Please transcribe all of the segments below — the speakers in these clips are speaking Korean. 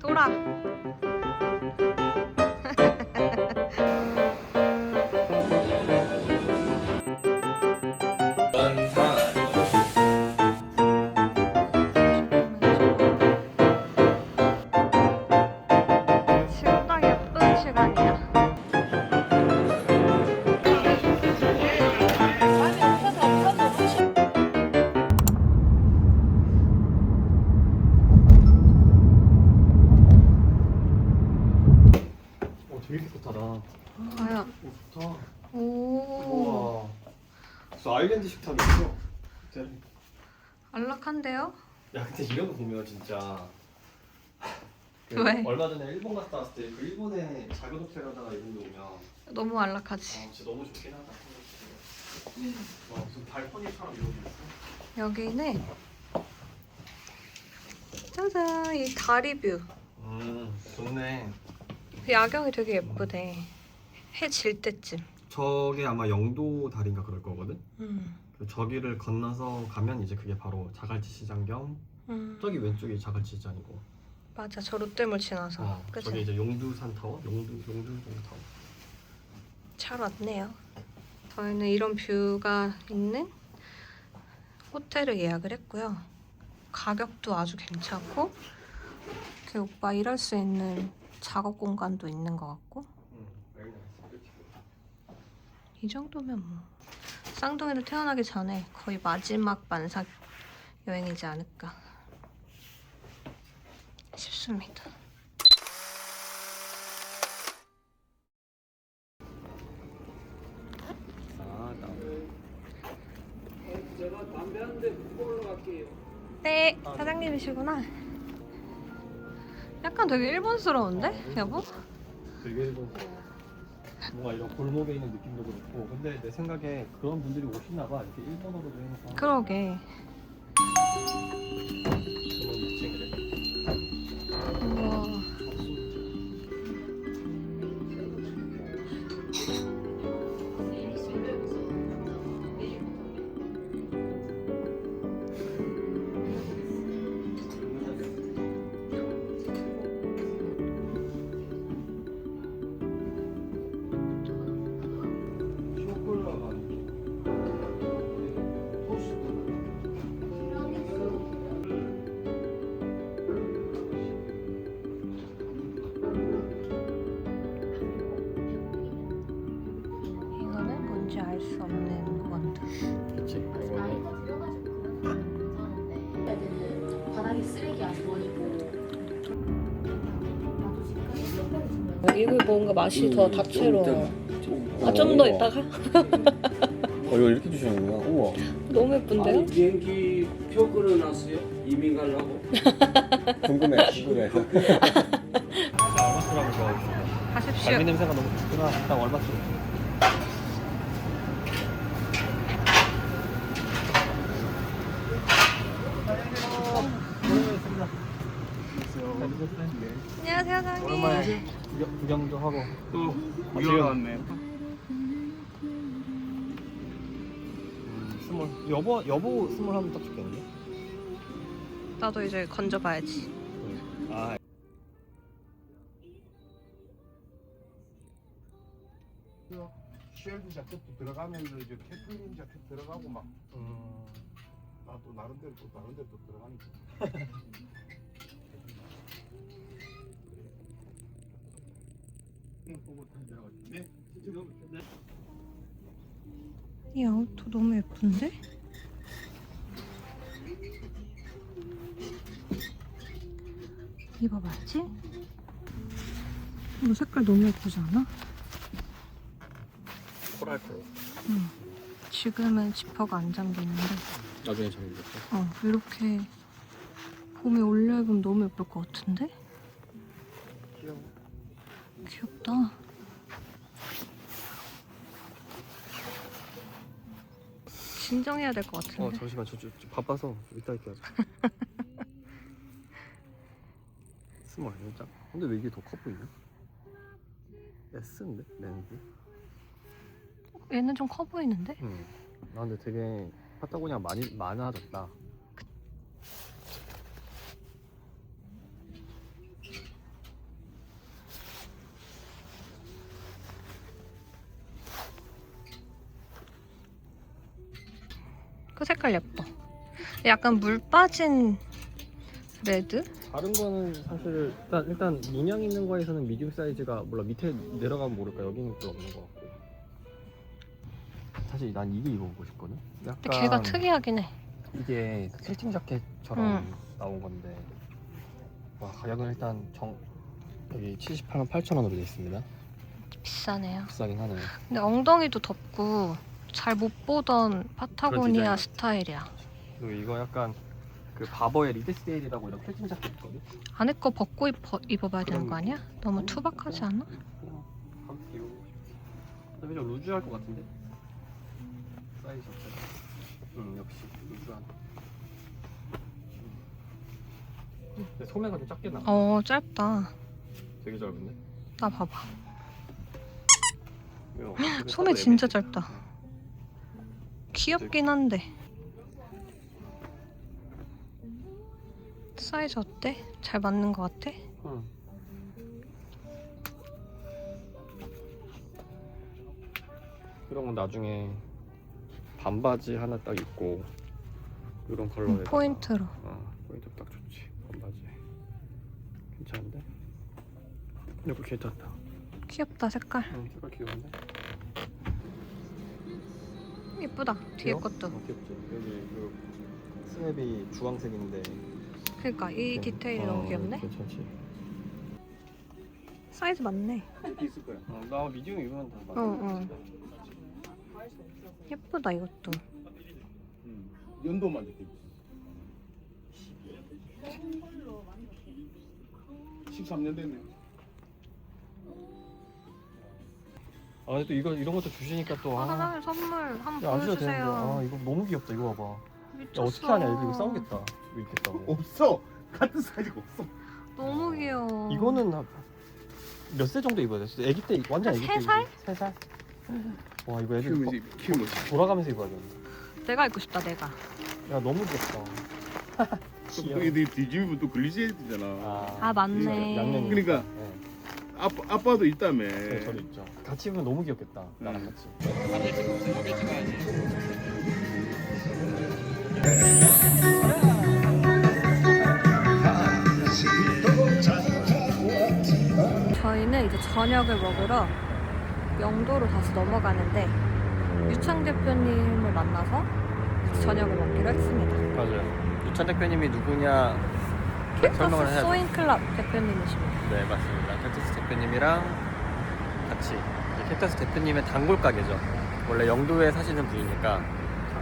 돌아. 진짜. 그 왜? 얼마 전에 일본 갔다 왔을 때 그 일본에 호텔 가다가 데 오면 어, 너무 안락하지. 진짜 너무 좋긴 하다. 와 무슨 발코니처럼 게 있어. 여기는 짜잔 이 다리 뷰. 음 좋네. 야경이 되게 예쁘대. 해 질 때쯤. 저게 아마 영도 다리인가 그럴 거거든. 음. 그 저기를 건너서 가면 이제 그게 바로 자갈치 시장 겸 음. 저기 왼쪽이 자갈치 시장이고. 맞아 저 롯데몰 지나서. 어, 그치? 저기 이제 용두산 타워, 용두 용두산 타워. 잘 왔네요. 저희는 이런 뷰가 있는 호텔을 예약을 했고요. 가격도 아주 괜찮고 그 오빠 일할 수 있는 작업 공간도 있는 것 같고. 이렇게. 이 정도면 뭐 쌍둥이를 태어나기 전에 거의 마지막 만삭 여행이지 않을까 싶습니다. 네, 사장님이시구나. 약간 되게 일본스러운데, 여보? 되게 일본스러워. 뭔가 이런 골목에 있는 느낌도 그렇고, 근데 내 생각에 그런 분들이 오시나 봐. 이렇게 일본어로도 해서. 그러게. 뭔가 맛이 더 다채로워. 아, 좀 더 있다가? 어, 이거 이렇게 주시는구나. 우와. 너무 예쁜데요? 비행기 표 끊어놨어요? 이민 가려고? 궁금해, 좋아하겠어. 가십시오. 갈비 냄새가 너무 좋구나. 일단 얼마스. 안녕하세요, 사장님. 오랜만에 구경, 구경도 하고. 또 구경 왔네. 음, 스물 여보 여보 스물 하면 딱 좋겠는데? 나도 이제 건져봐야지. 아. 쉘드 자켓도 들어가면서 이제 캐플린 자켓 들어가고 막. 음, 나도 나름대로 또 다른 데또 들어가니까 이 아우터 너무 예쁜데? 입어봤지? 이거 색깔 너무 예쁘지 않아? 코랄코로 응. 지금은 지퍼가 안 잠기는데 나중에 잠기겠죠 어 이렇게 봄에 올려 입으면 너무 예쁠 것 같은데? 귀여워 귀엽다. 진정해야 될 것 같은데. 어 잠시만 저, 저, 저 바빠서 이따 할게 하자 스몰 진짜 근데 왜 이게 더 커 보이냐 S인데 렌즈 얘는 좀 커 보이는데? 응. 아 근데 되게 파타고니아 많이 많아졌다 그 색깔 예뻐. 약간 물 빠진 레드? 다른 거는 사실 일단 일단 문양 있는 거에서는 미디움 사이즈가 몰라 밑에 내려가면 모를까 여기는 또 없는 것 같고 사실 난 이게 입어보고 싶거든. 약간 근데 걔가 특이하긴 해. 이게 그 킬팅 자켓처럼 응. 나온 건데 와 가격은 일단 정 여기 78만 8천 원으로 되어 있습니다. 비싸네요. 비싸긴 하네요. 근데 엉덩이도 덥고 잘 못 보던 파타고니아 디자인 스타일이야. 그리고 이거 약간 그 바버의 리드스테일이라고 이런 킬팅 자켓 있거든. 안에 거 벗고 입어, 입어봐야 되는 거 아니야? 너무 투박하지 않아? 근데 좀 루즈할 것 같은데. 사이즈 자체가. 응 역시 루즈한. 음. 근데 소매가 좀 작게 나. 어 짧다. 되게 짧은데. 나 봐봐. 이거 소매 진짜 짧다. 귀엽긴 한데. 사이즈 어때? 잘 맞는 거 같아? 응. 이런 건 나중에 반바지 하나 딱 입고 이런 컬러에 음, 포인트로. 어, 포인트 딱 좋지 반바지 괜찮은데? 이거 괜찮다 귀엽다 색깔. 응 색깔 귀여운데? 예쁘다. 뒤에 귀여워? 것도. 어, 귀엽지 여기 그 스냅이 주황색인데 그러니까 이. 디테일이 어, 너무 귀엽네. 괜찮지 사이즈 맞네. 이렇게 있을 거야. 어, 나 미디움 입으면 다 맞아 어, 어. 예쁘다 이것도. 음. 연도만 이렇게 있어. 13년 됐네. 아 근데 또 이거 이런 것도 주시니까 또 아, 아, 사장님 선물 한번 야, 안 줘도 되는데 아 보여주세요. 이거 너무 귀엽다 이거 봐봐 야 미쳤어. 어떻게 하냐 이거, 이거 싸우겠다 이거 입겠다고 없어. 같은 사이즈가 없어. 너무 귀여워. 이거는 몇 세 정도 입어야 돼? 애기 때 완전 애기 때 세 살? 세 살? 와 이거 애들 키우면서 키우면서. 거- 돌아가면서 입어야겠네 내가 입고 싶다 내가. 야 너무 귀엽다 또 이게 뒤집으면 또 글리세야 되잖아. 아 맞네. 양면이 그러니까 네. 아빠 아빠도 있다며. 네, 저도 있죠 같이 입으면 너무 귀엽겠다 나랑 음. 같이 저희는 이제 저녁을 먹으러 영도로 다시 넘어가는데 유창 대표님을 만나서 저녁을 먹기로 했습니다. 맞아요 유찬 대표님이 누구냐 설명을 캡터스 해야죠. 소잉클럽 대표님이십니다. 네 맞습니다 대표님이랑 같이 이 캡터스 대표님의 단골 가게죠 원래 영도에 사시는 분이니까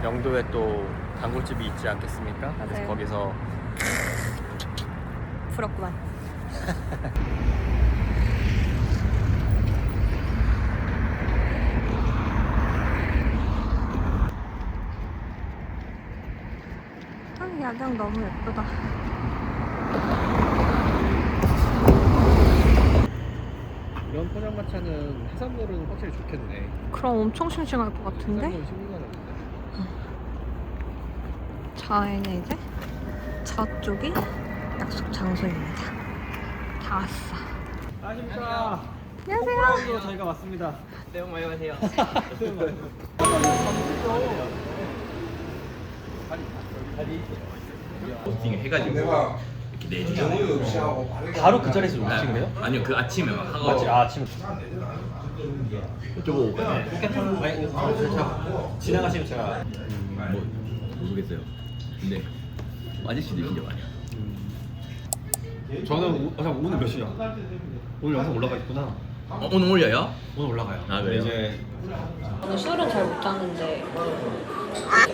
영도에 또 단골집이 있지 않겠습니까? 그래서 맞아요. 거기서 부럽구만. 아, 야경 너무 예쁘다. 이런 포장마차는 해산물은 확실히 좋겠네 그럼 엄청 싱싱할 것 같은데? 해산물 신기하는데 저희는 이제 저쪽이 약속 장소입니다. 다 왔어. 안녕하십니까 안녕하세요. 로 저희가 왔습니다 새해 복 많이 받으세요. 포스팅 해가지고 이렇게 내주잖아요. 바로 그 자리에서 오신 거예요? 아니요 그 아침에 막 하고 맞지 아 아침에 이쪽으로 포켓몬 아니 지나가시면 제가 뭐 모르겠어요. 근데 아저씨들 진짜 많아요. 저는 오, 아, 오늘 몇 시야? 오늘 영상 올라가 있구나 어, 오늘 올려요? 오늘 올라가요 아, 그래요? 이제 저는 술은 잘못 자는데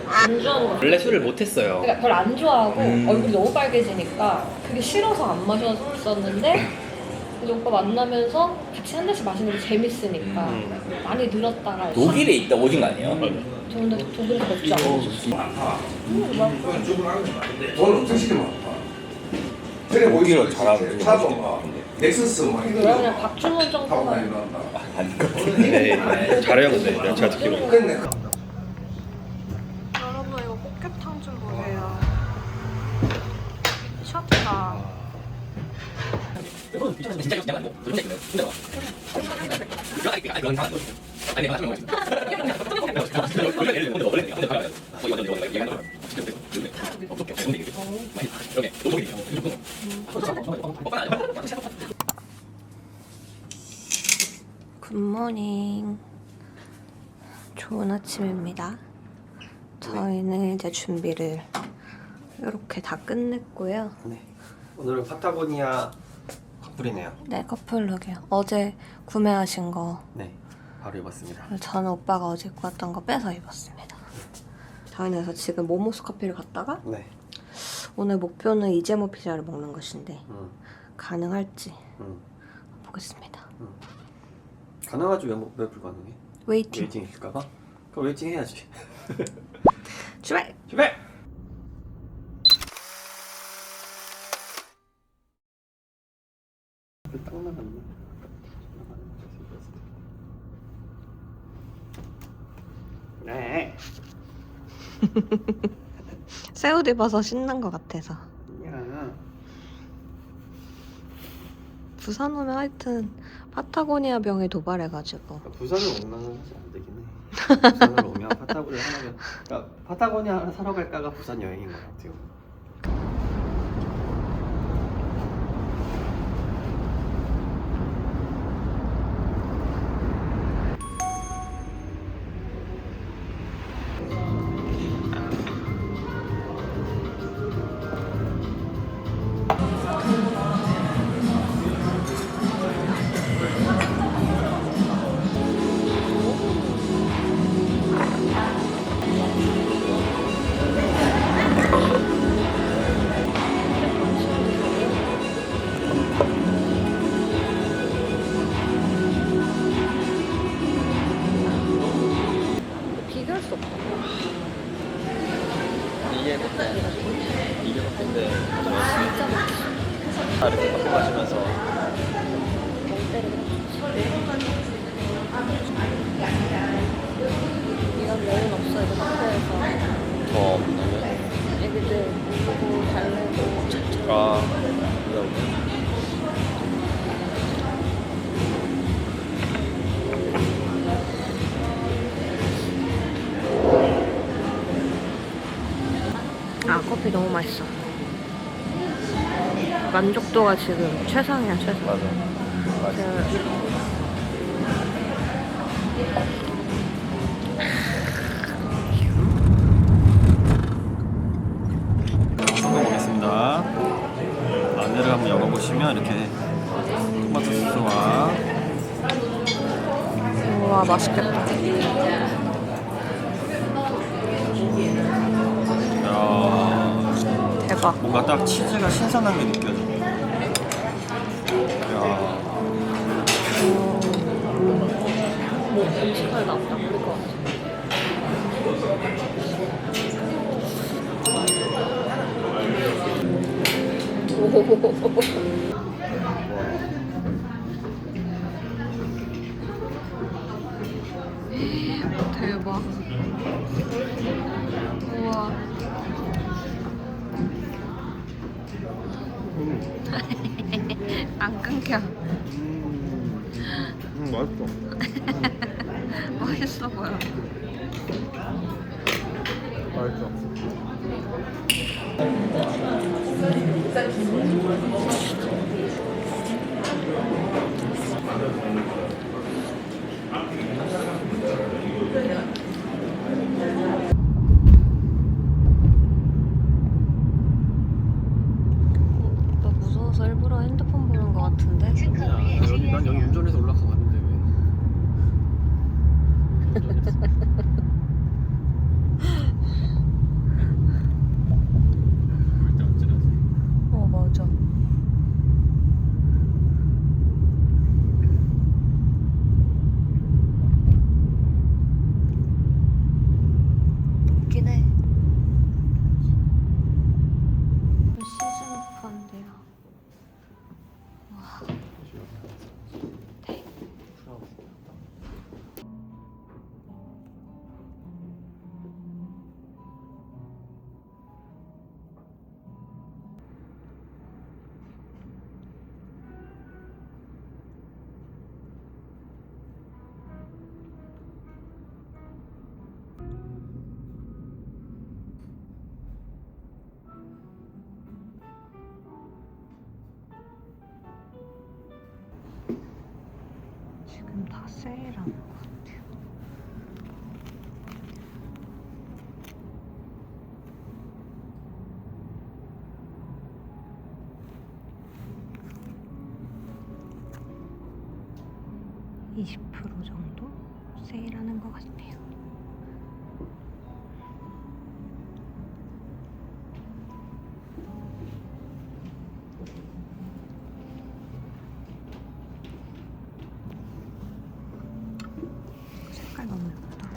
안주하는 거 원래 술을 못했어요. 그러니까 별로 안 좋아하고 음. 얼굴이 너무 빨개지니까 그게 싫어서 안 마셨었는데 이제 오빠 만나면서 같이 한 잔씩 마시는 게 재밌으니까 음. 많이 늘었다가 독일에 있다 오신 거 아니에요? 저는 독일에서 맥주 안 마셨어 돈 엄청 시켜 먹어. 그래 독일어 잘하고 차도 막 넥서스 막 이거 그냥 박주문 정도만. 아닌 것 같은데. 잘해요 근데. 제가 듣기로 근데 여러분 이거 꽃게탕 좀 보세요. 미쳤다 진짜 진짜 진짜 진짜 진짜 굿모닝. 좋은 아침입니다. 저희는 이제 준비를 이렇게 다 끝냈고요. 네. 오늘은 파타고니아 커플이네요. 네, 커플룩이요. 어제 구매하신 거 네. 바로 입었습니다. 저는 오빠가 어제 입고 왔던 거 빼서 입었습니다. 저희는 그래서 지금 모모스 커피를 갔다가 네. 오늘 목표는 이재모 피자를 먹는 것인데 음. 가능할지 음. 보겠습니다. 가능하지 왜, 뭐- 왜 불가능해? 웨이팅. 웨이팅 있을까봐? 그럼 웨이팅 해야지. 출발! 출발! 딱 나갔네. 네. 새옷 입어서 신난 것 같아서. 야. 부산 오면 하여튼 파타고니아 병에 도발해가지고 부산을 오면 사실 안 되긴 해. 부산으로 오면 파타고니아 하나면 그러니까 파타고니아 하나 사러 갈까가 부산 여행인 것 같아요. 아 아 커피 너무 맛있어. 만족도가 지금 최상이야 최상. 맞아. 맞아. 이렇게 토마토 소스와 우와 맛있겠다. 야, 대박. 뭔가 딱 치즈가 신선한 게 느껴져. 야, 뭐 음식할 나보다 그럴 것 같아. 대박. 너 세일하는 것 같아요. (20% 정도) 세일하는 것 같아요. 색깔 너무 예쁘다.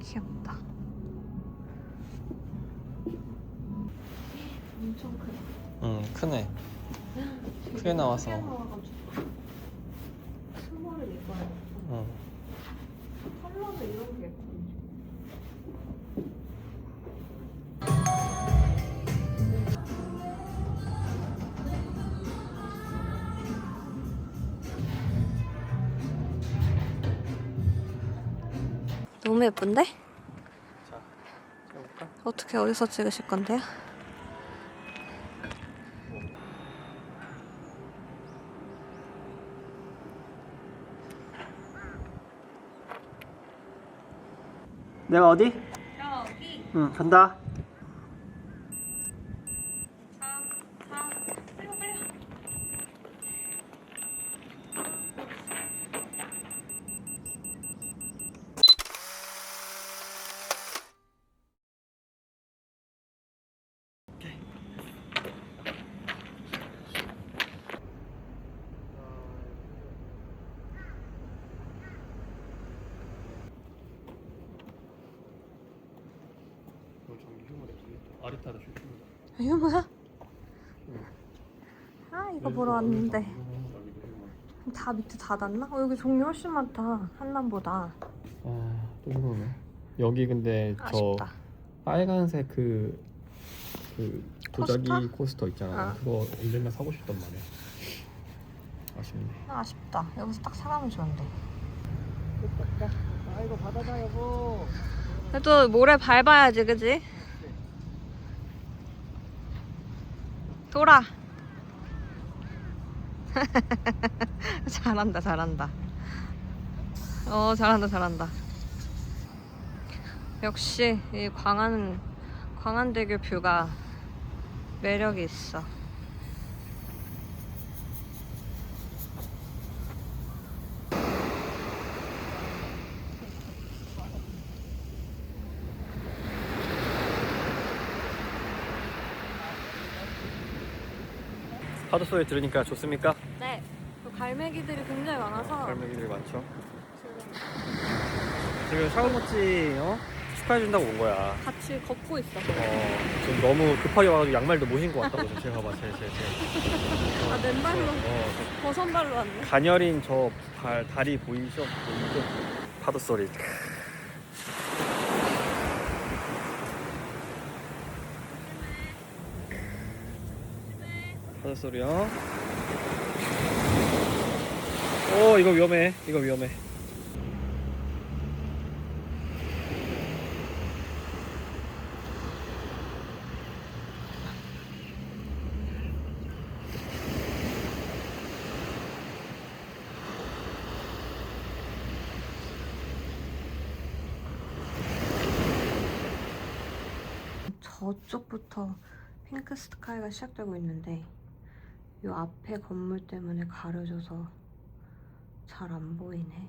귀엽다. 엄청 크네. 응 크네 크게 나와서 스몰을 입어요. 응. 컬러도 이런 게 예쁜데. 너무 예쁜데? 자 찍어볼까? 어떻게 어디서 찍으실 건데요? 내가 어디? 여기 응 간다 3, 4, 빨리 와, 빨리 와. 아리타다 이거 뭐야? 아 이거 보러 왔는데. 다 밑에 닫았나? 어, 여기 종류 훨씬 많다. 한남보다. 아또 그러네. 여기 근데 저 아쉽다. 빨간색 그, 그 도자기 코스터? 코스터, 있잖아. 아. 그거 언젠가 사고 싶단 말이야. 아쉽네. 아, 아쉽다. 여기서 딱 사가면 좋은데 아 이거 받아자 여보. 그래도 모래 밟아야지 그지? 돌아 잘한다 잘한다. 어 잘한다 잘한다. 역시 이 광안 광안대교 뷰가 매력이 있어 파도 소리 들으니까 좋습니까? 네 갈매기들이 굉장히 많아서 갈매기들이 많죠 지금 샤오모찌 어? 축하해준다고 온 거야 같이 걷고 있어 어, 지금 너무 급하게 와가지고 양말도 못 신고 왔다고 지금 제가 봐봐 제, 제, 제. 아 맨발로 어, 버선발로 왔네 저 가녀린 저 발, 다리 보이죠? 보이죠? 파도 소리 소리요. 오 이거 위험해. 이거 위험해. 저쪽부터 핑크 스카이가 시작되고 있는데 이 앞에 건물 때문에 가려져서 잘 안 보이네.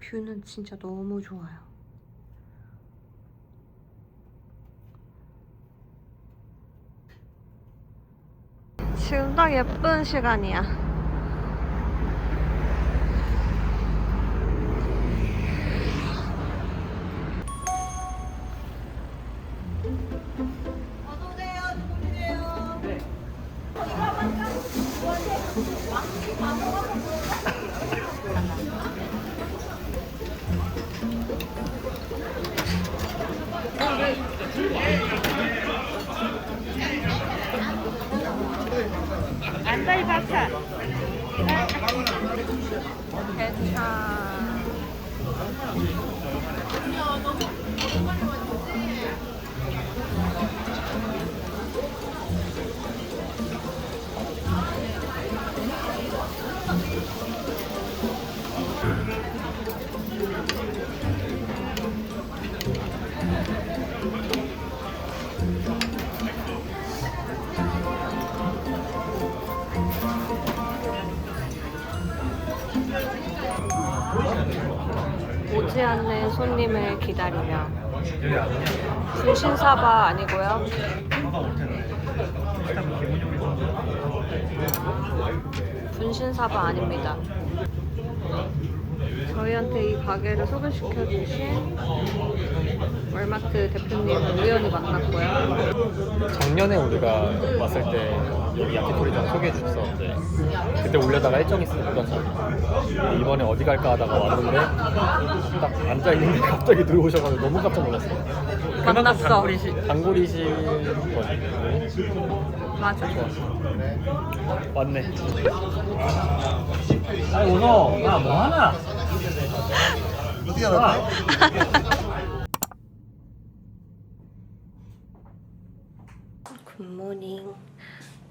뷰는 진짜 너무 좋아요. 지금 딱 예쁜 시간이야. 안다이 박사. 괜찮아. 너무 오지 않는 손님을 기다리며 분신사바 아니고요. 분신사바 아닙니다. 저희한테 이 가게를 소개시켜 주신 월마트 대표님을 우연히 만났고요. 작년에 우리가 왔을 때 여기 야키토리장 소개해 줬었는데 그때 올려다가 일정 있으면 못 왔잖아 이번에 어디 갈까 하다가 왔는데 딱 앉아 있는데 갑자기 들어오셔가지고 너무 깜짝 놀랐어요 만났어. 단골이시, 거지 맞아. 왔네 아 오너 야 뭐하나 어떻게 알았 굿모닝.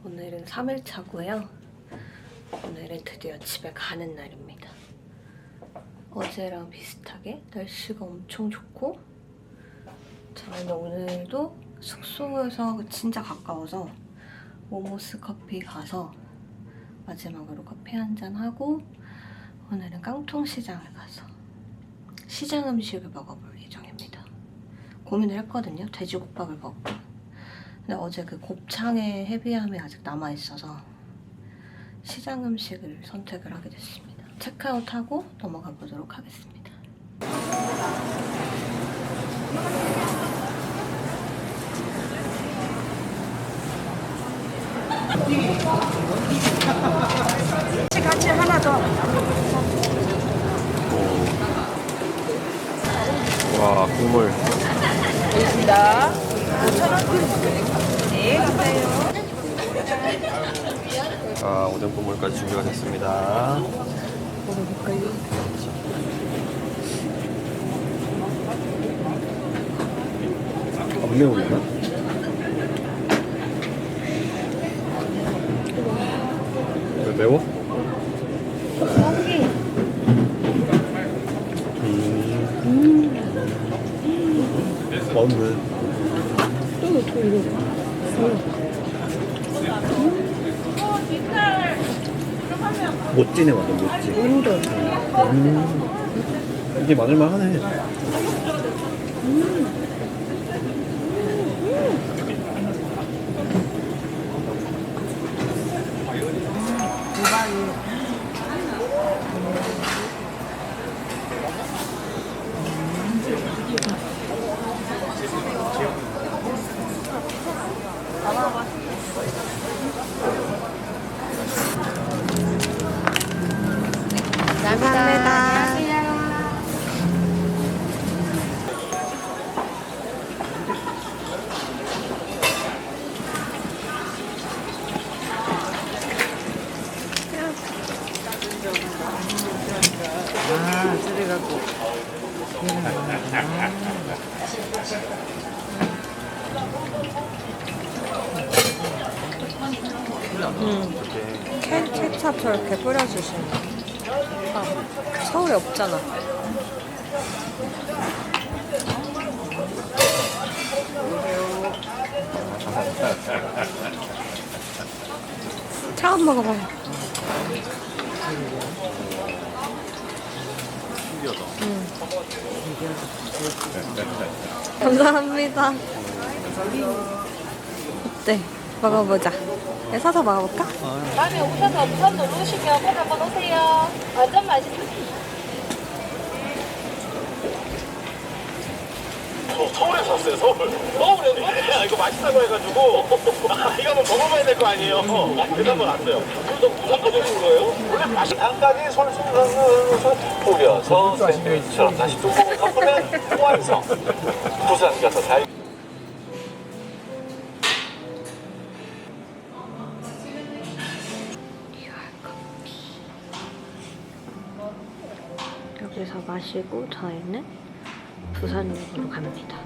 오늘은 3일차고요. 오늘은 드디어 집에 가는 날입니다. 어제랑 비슷하게 날씨가 엄청 좋고 저희는 오늘도 숙소에서 진짜 가까워서 모모스 커피 가서 마지막으로 커피 한 잔 하고 오늘은 깡통시장을 가서 시장 음식을 먹어볼 예정입니다. 고민을 했거든요. 돼지국밥을 먹고 근데 어제 그 곱창의 헤비함이 아직 남아 있어서 시장 음식을 선택을 하게 됐습니다. 체크아웃하고 넘어가 보도록 하겠습니다. 와 국물 아 오뎅 국물까지 준비가 됐습니다 안 매우나? 왜 매워? 못지네 완전 못지. 완전. 음. 이게 마늘만 하네. 감 음. 케, 케찹 저렇게 뿌려주시네. 아, 서울에 없잖아. 처음 먹어봐요. 음. 감사합니다. 어때? 먹어보자. 네, 사서 먹어볼까? 다음에 오셔서 우선 누르시면 꼭 한번 오세요. 완전 맛있어요. 서울에서 왔어요, 서울. 서울에서? 야, 이거 맛있다고 해가지고. 아, 이거 한번 먹어봐야 될 거 아니에요. 그래서 한번 왔어요. 그래서 무슨 거드는 거예요? 원래 맛이 단가지 솔솔솔솔 뿌려서 샌드위치처럼 다시 뚜껑을 덮으면 완성. 부산 가서 잘. 마시고 저희는 부산역으로 갑니다.